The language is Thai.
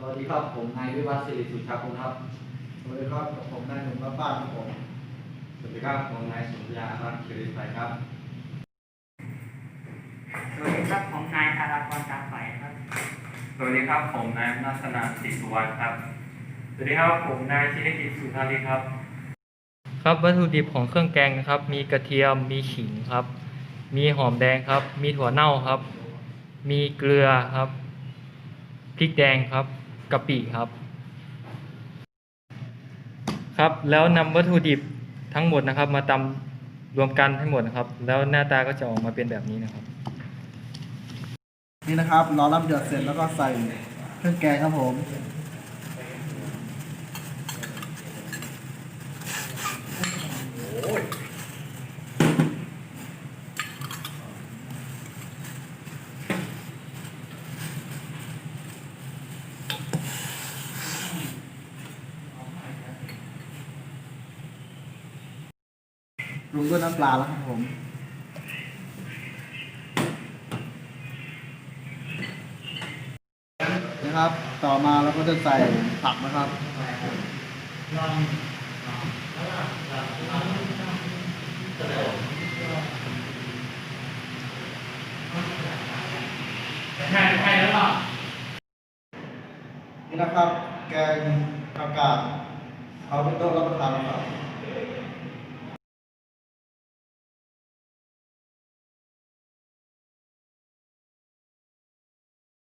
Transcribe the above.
สวัสดีครับ ผมนายวิวัฒน์สิริสุชาคุณครับ สวัสดีครับ ผมนายหนุ่มบ้านบ้านครับผม สวัสดีครับ ผมนายสุริยารัตน์คิริไฟครับ สวัสดีครับ ผมนายธารากรตาไฟครับ สวัสดีครับ ผมนายนัสนาศรีสุวรรณครับ สวัสดีครับ ผมนายชินิกิจสุธารีครับ ครับวัตถุดิบของเครื่องแกงนะครับ มีกระเทียม มีขิงครับ มีหอมแดงครับ มีถั่วเน่าครับ มีเกลือครับ พริกแดงครับ กะปิครับ ครับแล้วนำวัตถุดิบทั้งหมดนะครับ มาตำรวมกันให้หมดนะครับ แล้วหน้าตาก็จะออกมาเป็นแบบนี้นะครับ นี่นะครับรอรับเดือดเสร็จแล้วก็ใส่เครื่องแกงครับผม ปรุงด้วยน้ำปลาแล้วครับผมนะครับต่อมาเราก็จะใส่ผักนะครับนี่นะครับ แกงผักกาดเอาเป็นโต๊ะรับประทานครับ